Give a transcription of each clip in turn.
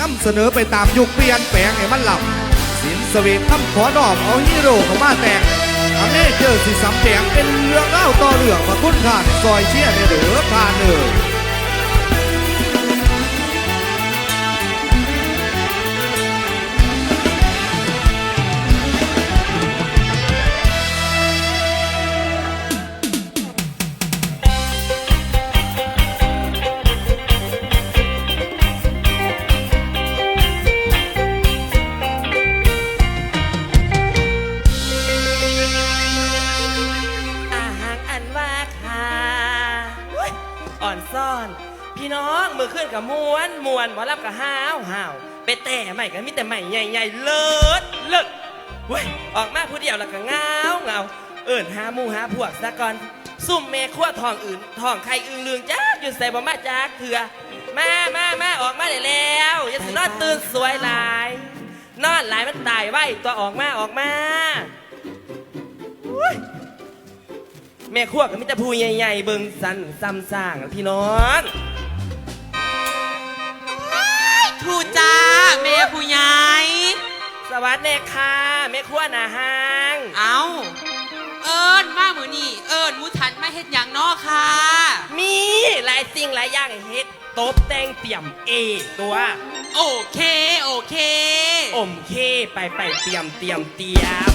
นำเสนอไปตามยุคเปลี่ยนแปลงให้มันหลับสินสเวททำขอดอกเอาฮีโร่เข้ามาแต่งอเมเจอร์สิสำแจงเป็นเรื่องเล่าต่อเรื่องมาคุ้นค่าในซอยเชียร์ในเดือพานเนออ กับมวนมวนหมอรับกับห้าวห้าวไปแต่ใหม่กันมีแต่ใหม่ใหญ่ๆเลิศเลิศเว้ยออกมาผู้เดียวแล้วก็เงาเงาเอิ่นหาหมูหาพวกซะก่อนซุ่มเมฆขั้วทองอื่นทองใครอึงลืองจ้าอยู่ใส่บ่มาจากเถื่อมามามาออกมาได้แล้วอย่าสินอนตื่นสวยหลาย นอนหลายมันตายไว้ตัวออกมาออกมาแม่ขั้วก็มิตรพูใหญ่ๆเบิ่งสันซ้ำสร้างพี่น้อง ถูกจ้าแม่ผู้ใหญ่สวัสดีค่ะแม่ขั้วหนาห้างเอาเอิญมามือนี่เอิญมูทันมาเฮ็ดอย่างนอค่ะ มีหลายสิ่งหลายอย่างให้เฮ็ดตบแต่งเตี่ยมเอตัว โอเค โอเค อมเคไปไปเตรียมเตรียมเตรียม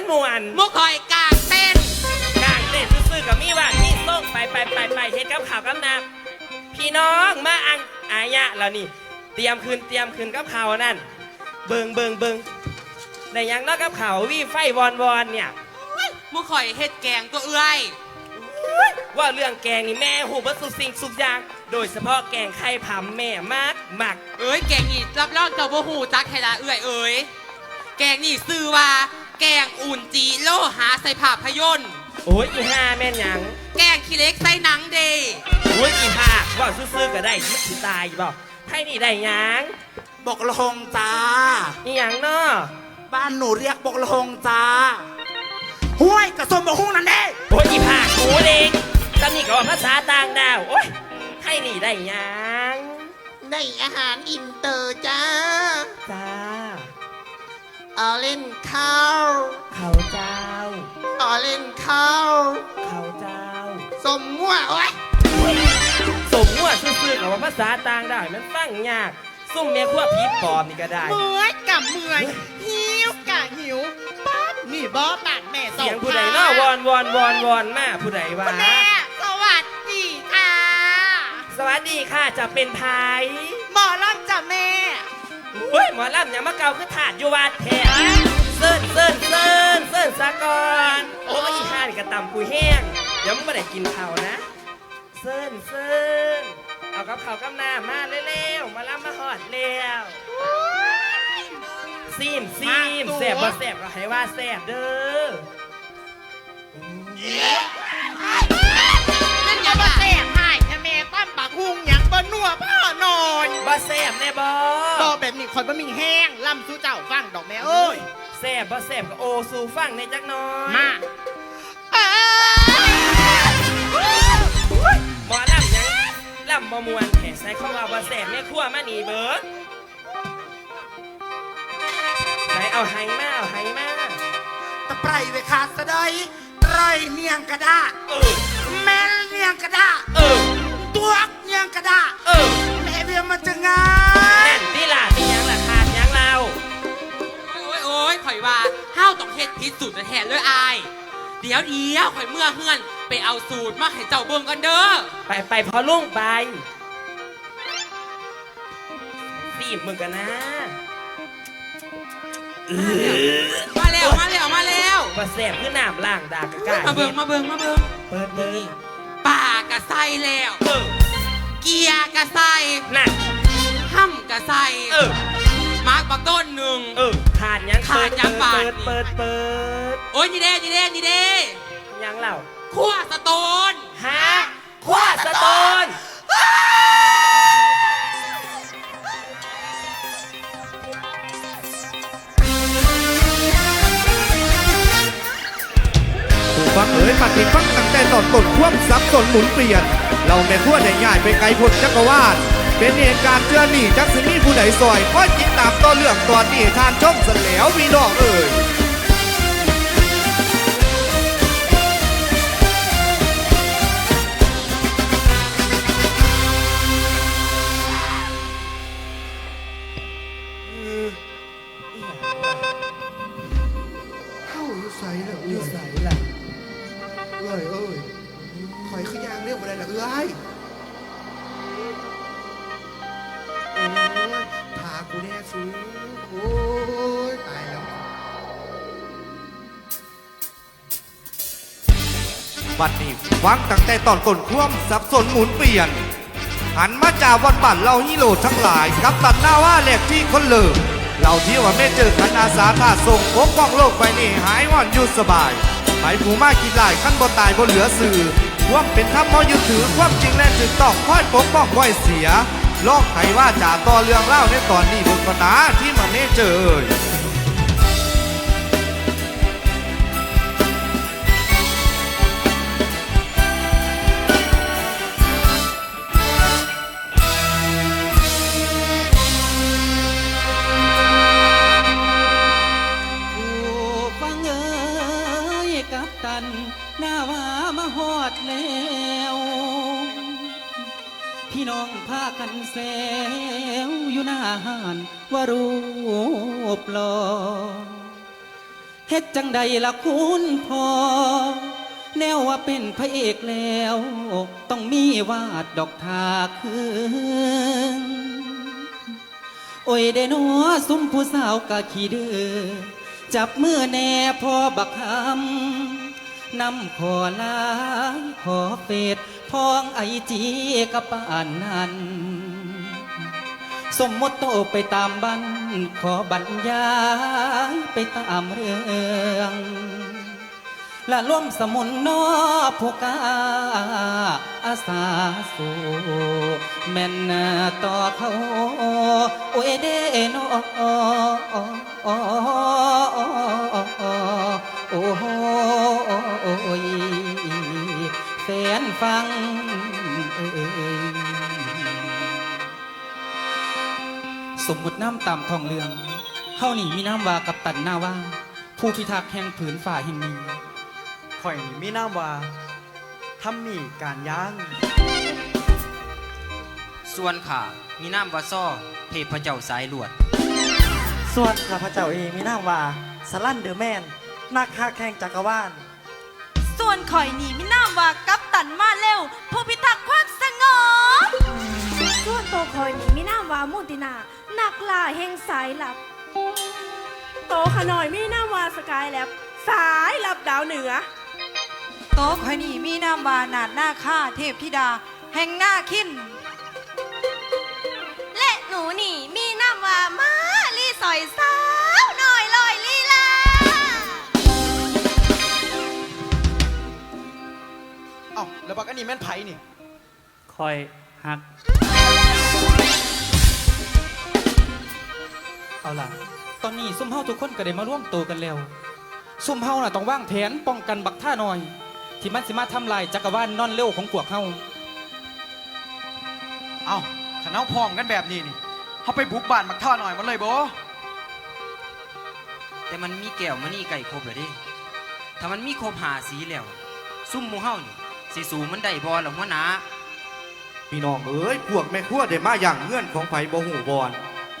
ม้วนม้วนมุกคอยกลางเต้นกลางเต้นซื่อๆกับมีว่านี่ส่งไปไปไปไปเฮ็ดกับข่าวกับน้ำพี่น้องมาอังอายะแล้วนี่ เตรียมคืนเตรียมคืนกับข่าวนั่น เบิงเบิงเบิงในยังเนอกกับข่าววีไฟวอนวอนเนี่ยมุกคอยเฮ็ดแกงตัวเอ้ยว่าเรื่องแกงนี่แม่หูบัสุสิ่งสุกอย่าง โดยเฉพาะแกงไข่ผำแม่มากหมัก เอ้ยแกงนี่รับรองเจ้าบ่หูจักให้ละเอ้ยเอ้ยแกงนี่ซื้อว่า แกงอุ่นจีโลหาใส่ภาพยนตร์ โอ้ยอีห่าแม่นหยัง แกงขี้เล็กใส่หนังเดย์โอ้ยอีห่าว่าซื่อๆก็ได้ยิบสิตายบอกให้นี่ได้หยังบกลงจ้า อีหยังเนาะบ้านหนูเรียกบกลงจ้าห้วยกระสมบกหุ้งนั่นเด้โอ้ยอีห่ากูเด็กตอนนี้ก็ว่าภาษาต่างดาว โอ้ยให้นี่ได้หยังได้อาหารอินเตอร์จ้า จ้าเอาเล่นข้าวเขาเจ้าเอาเล่นข้าวเขาเจ้า สมมั่วโอ้ยสมมติซื่อๆกับว่าภาษาต่างดาวมันฟังยาก ซุ่มเมียขั้วพีปอบนี่ก็ได้ เมื่อยกับเมื่อยหิวกะหิวป๊าดนี่บอปากแม่สอเสียงงผู้ใดเนาะวอนวอนวอนวอนมาผู้ใดวะคุณแม่สวัสดีค่ะ สวัสดีค่ะจะเป็นไทยหมอรับจ้ะแม่เฮ้ยห มอลำอย่ามาเกาคือถาดอยู่วัดแท้เซิร์นเซิร์นเซิร์นเซิร์นซะก่อนโอ้ยอีห่านี่กระตำกูแห้งเดี๋ยวมึงไม่ได้กินข้าวนะเซิร์นเซิร์นเอากับข้าวกับน้ำมาเร็วๆมาลำมาหอดแล้วซีมซีมแสบบ่แสบก็ให้ว่าแสบเด้อนั่นอย่ามาแสบหายค่ะแม่ตั้มปากหุ่ง หยังบ่นัวพ่อนอนบ่แสบแน่บ่บอแบบนี้คอยบ่มีแห้งล่ำสู้เจ้าฟังดอกแม่เอ้ยแสบบ่แสบก็โอสู่ฟังในจักหน้อยมาเอ้ยหมอลำยังลำบ่มวนแขกใส่ของเราบ่แสบแม่ครัวมานี่เบิดไหนเอาไห้มาเอาไห้มาตะไคร้เวคาสะไดไรเนียงกระดาเออแม่เนียงกระดาเออตัวเนียง กระดาเออแม่เบียมันจะงานั่นที่ล่ะมีหยังล่ะขาดหยังเราโอ้ยโอ้ยข่อยว่าห้าวต้องเฮ็ดพิษสูตรแทนเลยอาย เดี๋ยวเดี๋ยวข่อยเมื่อเฮือน ไปเอาสูตรมาให้เจ้าเบิ่งกันเด้อ ไปไปพอลุงไปตีบมึงกันนะ มาแล้วมาแล้วมาแล้วบ่แสบคือน้ำล่างดากกะกะมาเบิ่งมาเบิ่งมาเบิ่งเปิดเบิ่งปากกะใส่แล้วเออ เกียร์กระใส่น่ะ ห้ำกระใสเออ มาร์กบักต้นหนึ่ง เออขาดยังขาดยังปาท เปิดเปิดเปิดโอ้ยนี่เด้นี่เด้นี่เด้ยังเล่าขั้วสะตนฮะขั้วสะตอนผู้ฟังเอ๋ยมาติดฟังตั้งแต่ตอนต้นคว่ซับสนหมุนเปลี่ยน เราแม่ทั่วได้ง่ายไปไกลพ้นจักรวาลเป็นเหตุการณ์เจือหนีจักสิมีผู้ใดซอยก็จิตตามต่อเรื่องตอนนี้ทานชมเสแล้วพี่น้องเอ่ย บัดนี้ฟังตั้งแต่ตอนต้นควมสับสนหมุนเปลี่ยน หันมาจากวันบัตรเราฮิโร่ทั้งหลาย กับตัดหน้าว่าแหลกที่คนเลิมเราที่ว่าไม่เจอคันอาสาท่าส่งปกป้องโลกไปนี่หายว่อนอยู่สบายไปผู้มากินหลายขั้นบ่ตายบ่เหลือสื่อความเป็นธรรมเฮายึดถือความจริงและถูกต้องค่อยปกป้องค่อยเสียลอกไขว่าจ่าต่อเรื่องเล่าในตอนนี้บนกนาที่มันไม่เจอ แล้วพี่น้องพากันแซวอยู่หน้าห้านว่ารูปหลอเฮ็ดจังใดละคุณพ่อแนวว่าเป็นพระเอกแล้ว ต้องมีวาดดอกทาคืนโอ้ยเดโนสุมผู้สาวกะขี้เดือจับมือแน่พอบักคำ น้ำขอลายขอเฟดพองไอจีกับป่านนั้นสมมติโตไปตามบัน ขอบรรยายไปตามเรื่องและร่วมสมุนนอผู้กล้าอาสาสูแม่นต่อเขาโอ้ยเดนอโอ้ ฟังเอ่ยสมมุติน้ำตามทองเรืองเฮานี่มีน้ำว่ากับตันหน้าว่า ผู้พิทักษ์แห่งผืนฝ่าแห่งนี้ข่อยนี่มีนามว่าทำมีการย่าง ส่วนข้ามีน้ำวาซ่อเทพเจ้าสายลวด ส่วนข้าพเจ้าเองมีนามว่าสลันเดอร์แมน นักฮักแข่งจักรวาล วนข่อยนี่มิน่ามว่ากัปตันมาเร็ว ผู้พิทักษ์ความสงบส่วนตัวคอยนี่มีนามว่ามุตินานักล่าแห่งสายลับ โตขน่อยมีนามว่าสกายแลบสายลับดาวเหนือ โต๊ะข่อยนี่มีนามว่านาดหน้าข้าเทพธิดา แห่งหน้าคินและหนูนี่มีนามว่ามาลีสอยส อ้าแล้วบักอันนี้แม่นไผนี่ คอยหัก เอาล่ะ ตอนนี้ซุ่มเฮาทุกคนก็ได้มาร่วมตัวกันแล้ว ซุ่มเฮาน่ะต้องวางแผนป้องกันบักท่าน้อย ที่มันสิมาทำลายจักรวาลนอนเร็วของพวกเฮาเอ้าขนเอาพร้อมกันแบบนี้นี่เขาไปบุกบ้านมักท่าหน่อยมันเลยบ่แต่มันมีแก้วมานี่ไก่ครบเลยดิถ้ามันมีครบหาสีแล้ว ซุ่มหมูเฮานี่ สิสูมันได้บอละหัวหนาพี่น้องเอ้ยพวกแม่ครัวได้มาอย่างเงื่อนของไผบ่หูบอน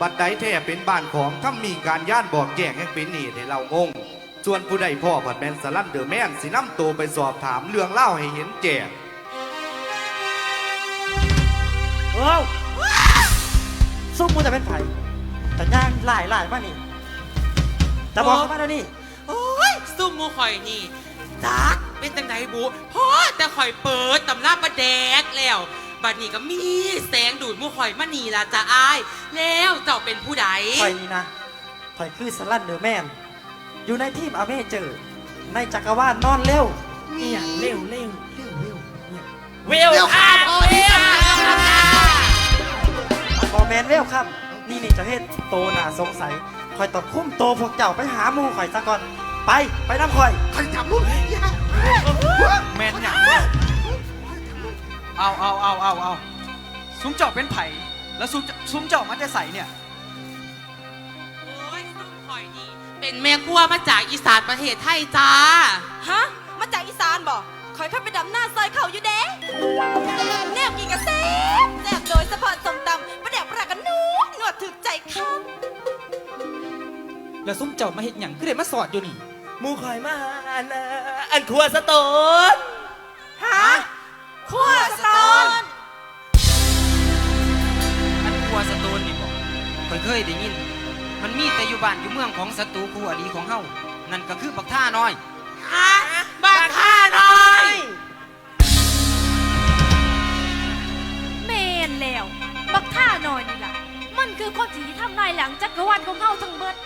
บัดใดแท้เป็นบ้านของถ้ามีการย่านบอกแจ้งให้เป็นนี่ให้เรางง ส่วนผู้ใดพ่อผัดแมนสลันเดอร์แมนสิน้ำตัวไปสอบถามเรื่องเล่าให้เห็นแจ้งเอ้าซุ่มมูจะเป็นไผแต่ย่างหลายหลายมานี่จะบอกเขามาเดี๋ยวนี้โอ้ยซุ่มหมูข่อยนี่ จักเป็นจังไดบุพอแต่ข่อยเปิดตำราประแดกแล้ว บัดนี้ก็มีแสงดูดหมูข่อยมานี่ละจ้าอาย แล้วเจ้าเป็นผู้ใดข่อยนี่นะข่อยคือสลันเดอร์แมน อยู่ในทีมอเมเจอร์ ในจักรวาลนอนเร็วนี่อย่างเร็วเร็วเวลค่ะเวลบอแมนเวลครับ นี่นี่จะเฮ็ดโตหน่าสงสัยคอยตอบคุ้มโตพวกเจ้าไปหาหมูข่อยซะก่อน ไปไปไปน้ำข่อยคอยจับลูกยาแมนหยังเอาเอาเอาเอาเอาซุ้มเจ้าเป็นไผ่แล้วซุ้มซุ้มเจ้ามันจะใสเนี่ย โอ้ยซุ่มข่อยนี่ เป็นแม่ครัวมาจากอีสานประเทศไทยจ้า ฮะ มาจากอีสานบ่คอยเข้าไปดำหน้าซอยเขาอยู่เด้แนบกินกระแซบแซบโดยเฉพาะสมตำประเดี๋ยวประกันนวดนวดถึกใจข้างแล้วซุ้มเจ้ามาเห็นหยังคือเด็มาสอดอยู่นี่ห มูคอยมาอันน่ะอันครัวสโตนฮะขั้วสตอนอันครัวสตูนนี่บอกเคยเคยได้ยิน มันมีแต่อยู่บ้านอยู่เมืองของศัตรูคู่อดีของเฮานั่นก็คือบักท่าน้อยฮะบ้านข้าน้อยแมนแล้วบักท่าหน่อยนี่ล่ะมันคือคนที่ทำนายหลังจักรวาลของเฮาทั้งเบิด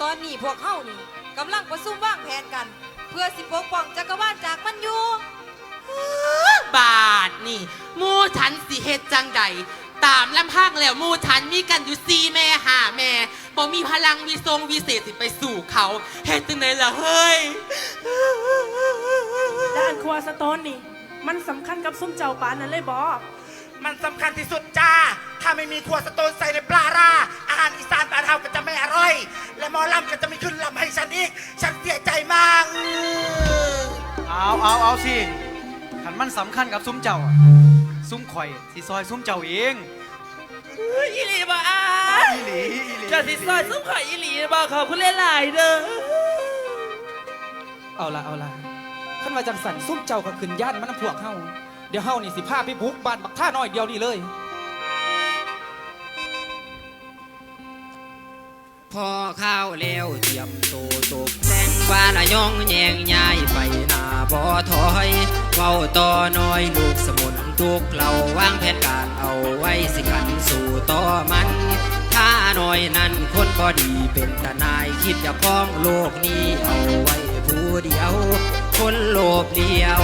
ตอนนี้พวกเฮานี่ กำลังประชุมวางแผนกัน เพื่อสิปกป้องจักรวาลจากมันอยู่บาทนี่หมูฉันสิเฮ็ดจังใดตามลำพังแล้วหมูฉันมีกันอยู่ซีแม่หาแม่บ่มีพลังวิทรงวิเศษสิไปสู่เขาเฮ็ดจังไดล่ะเฮ้ย ด้านครัวสโตนนี่ มันสำคัญกับซุ้มเจ้าปานนั้นเลยบอมันสำคัญที่สุดจ้า ถ้าไม่มีขวดสโตนใส่ในปลาราอาหารอีสานบ้านเฮาก็จะไม่อร่อย และหมอลำก็จะไม่ขึ้นลำให้ฉันอีก ฉันเสียใจมากเอาเอาเอาสิขันมันสำคัญกับซุ้มเจ้าอะซุ้มข่อยสิซอยซุ้มเจ้าเองอีหลีบ่อาอีหลีอีหลีจะสิซอยซุ้มข่อยอีหลีบ่ขอบคุณหลายๆเด้อเอาละเอาละขันว่าจังสันซุ้มเจ้าก็ขึ้นย่านมันนำพวกเฮาเดี๋ยวเฮานี่สิพาไปบุกบ้านบักท่าน้อยเดียวนี่เลย พอข้าวแล้วเตรียมโตตกแต่งว่าละย่องแยงยายไปหน้าบ่ถอยเว้าต่อน้อยลูกสมุนทุกเราวางแผนการเอาไว้สิกันสู่ต่อมัน ถ้าน้อยนั้นคนบ่ดีเป็นตนายคิดจะพ้องโลกนี้เอาไว้ผู้เดียว คนโลภเลียว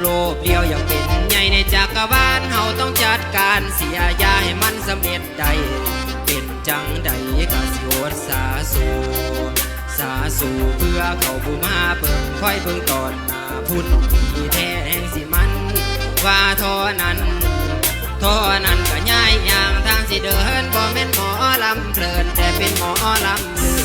โลภเลียวอยากเป็นใหญ่ในจักรวาลเฮาต้องจัดการเสียยาให้มันสำเร็จได้ เป็นจังใดก็สิโอดสาสูสาสูเพื่อเขาผู้มาเพิ่งค่อยเพิ่งตอนหน้าพุ่นที่แท้แห่งสิมัน ว่าท่อนั้นท่อนั้นก็ย้ายอย่างทางสิเดินบ่แม่นหมอลำเพลินแต่เป็นหมอลำเลือ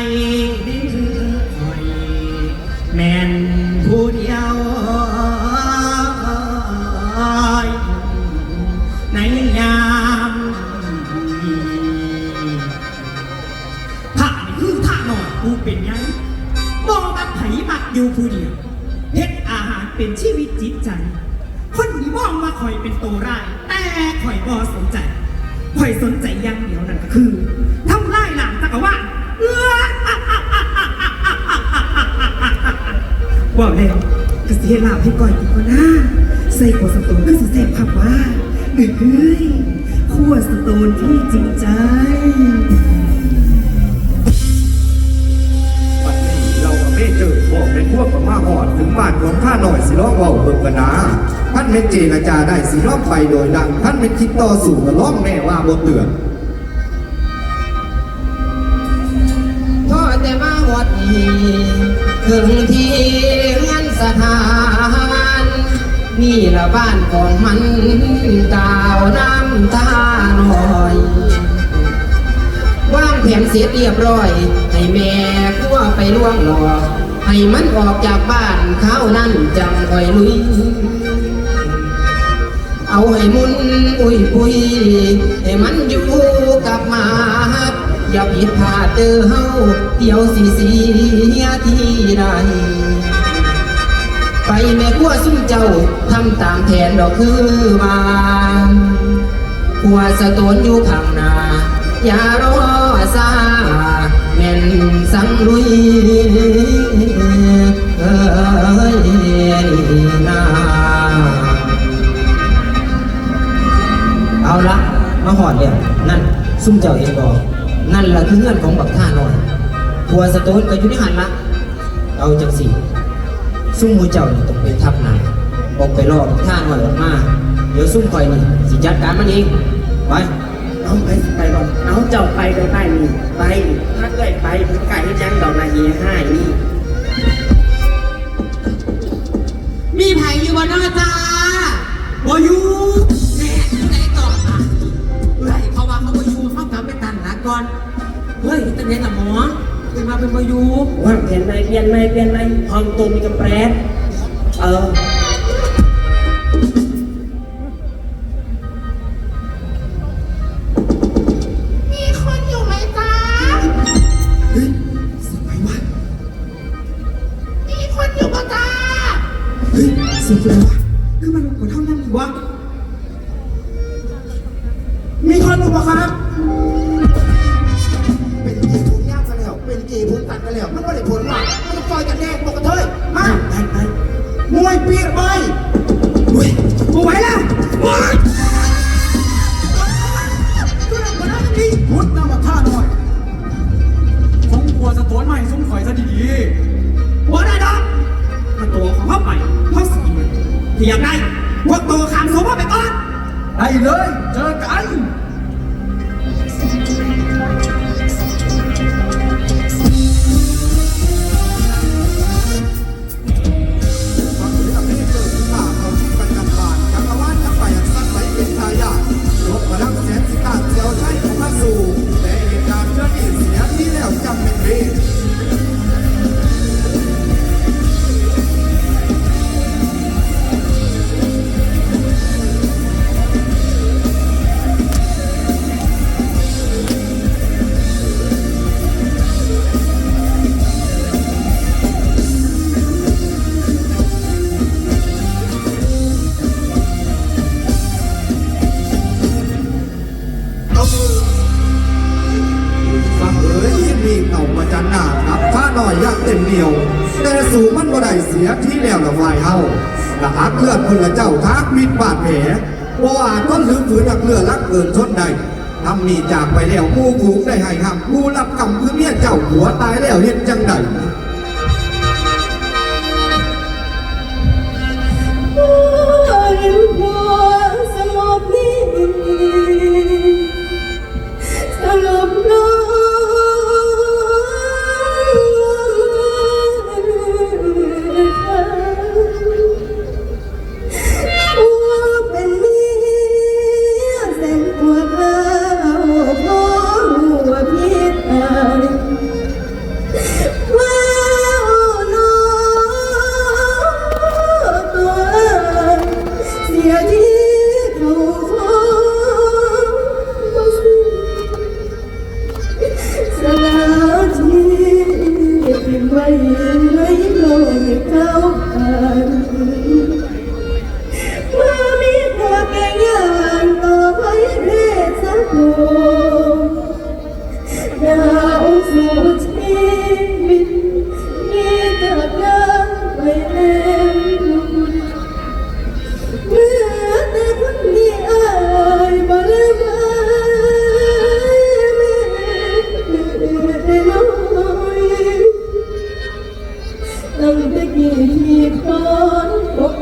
มี มาหอดถึงบ้านของข้าหน่อยสิร้องเว่าเบิกกันนะท่านเมนเจรจาได้สิร้องไปโดยดัง ท่านเมนคิดต่อสู่ก็ร้องแน่ว่าบ่เตือนทอดแต่มาหอดนี้ถึงที่งานสถานมีนี่ละบ้านของมันกาวน้ำตาหน่อยว่างแผนเสียเรียบร้อย ให้แม่ขั้วไปล่วงหลอก ให้มันออกจากบ้านข้าวนั่นจังคอยลุย เอาให้มุนอุ้ยปุยให้มันอยู่กับมาอย่าผิดพลาดเด้อเฮาเดี๋ยวสิเสียที่ใดไปแม่ขั้วซุ่มเจ้าทำตามแผนดอกคือวานขัวสะตนอยู่ข้างหน้าอย่ารอซาแม่นสังลุย นาเอาละมาหอดเลยนั่นซุ่มเจ้าเห็นบอกนั่นละคือเงื่อนของบักท่าน้อยขัวสะโตนก็อยู่ในหันละเอาจังสิซุ่มหมูเจ้านี่ต้องไปทับหนาออกไปรอบักท่าน้อยออกมาเดี๋ยวซุ่มคอยนี่สิจัดการมันเองไปเอาไปไปก่อนเอาเจ้าไปไปไปนี่ไปถ้าเกิดไปมันไก่จังดอกนาเยให้นี่ มีไผอยู่บนนอจ้าบ่อยูแน่ไหนก่อนอะเฮ้ยเขาว่าเขาบ่อยู่เขากลับไปตันหลักก่อน เฮ้ยตั้งไหละหมอขึ้นมาเป็นบ่อยูว่าเปลี่ยนไหมเปลี่ยนไหมเปลี่ยนไหมห้องตัวมีกำแปรเออ สุด มันที่อยากได้พวกตัว สียที่แล้วละวายเฮาละหักเลือดคนละเจ้าทักมิดบาดแผลบ่อาจต้นหรือฝืนหักเลือดรักเกินชนใดทำนี่จากไปแล้วผู้ผูกได้ให้หักผู้รับกรรมคือเมียเจ้าหัวตายแล้วเฮ็ดจังใด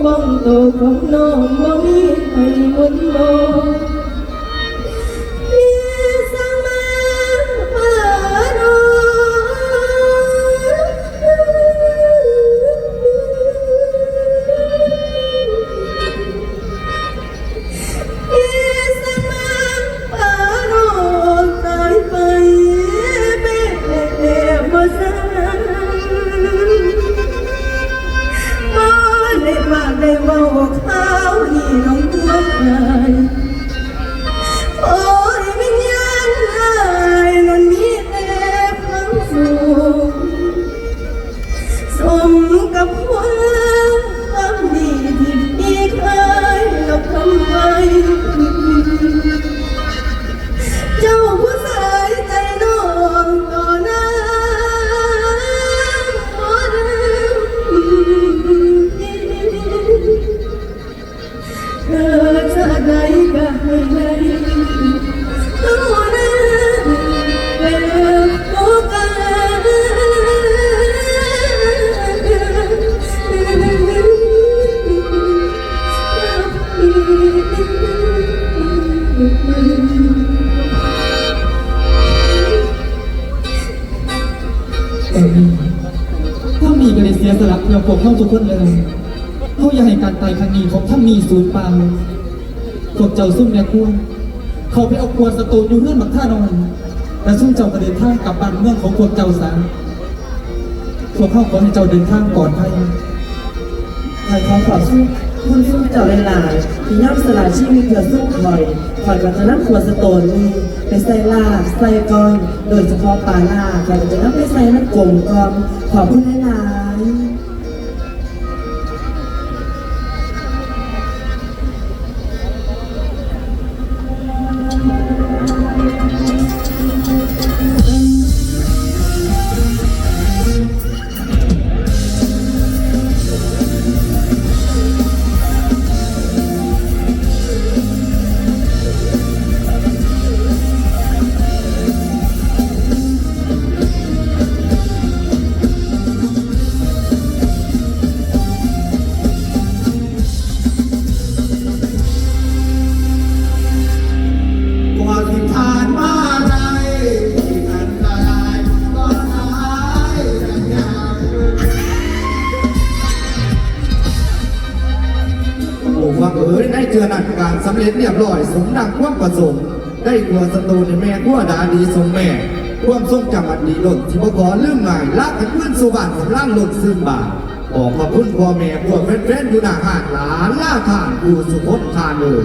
ปกป้องตัวขอ พวกเจ้าซุ่มแม่ควรเขาไปเอาครัวสตูนอยู่เงื่อนบักท่านอนและซุ่มเจ้าก็เดินทางกลับบ้านเมืองของพวกเจ้าสาพวกเขาขอให้เจ้าเดินทางปลอดภัยขอยขอขอบคุณคุณสู้เจ้าหลายๆที่ย่อมสละชีวิตเพื่อสู้คอยคอยกับจะนับขวดสโตนนี้ไปใส่ลาบใส่กอน โดยเฉพาะปลาลาคอยจะนับไปใส่น้ำกลมกอมขอบคุณหลาย สำเร็จเรียบร้อยสมดังความประสงค์ได้กลัวศัตรูในแม่ขั้วดาดีทรงแม่ความทรงจำอันดีล้นที่พ่อขอลืมง่ายลากกันเพื่อนสู่บ้านสำล่างหล่นซึมบาทขอกมาพุ่นพ่อแม่พวกแฟนๆอยู่หน้าห้านหลานล่าทานอยู่สุพจน์ทานเลย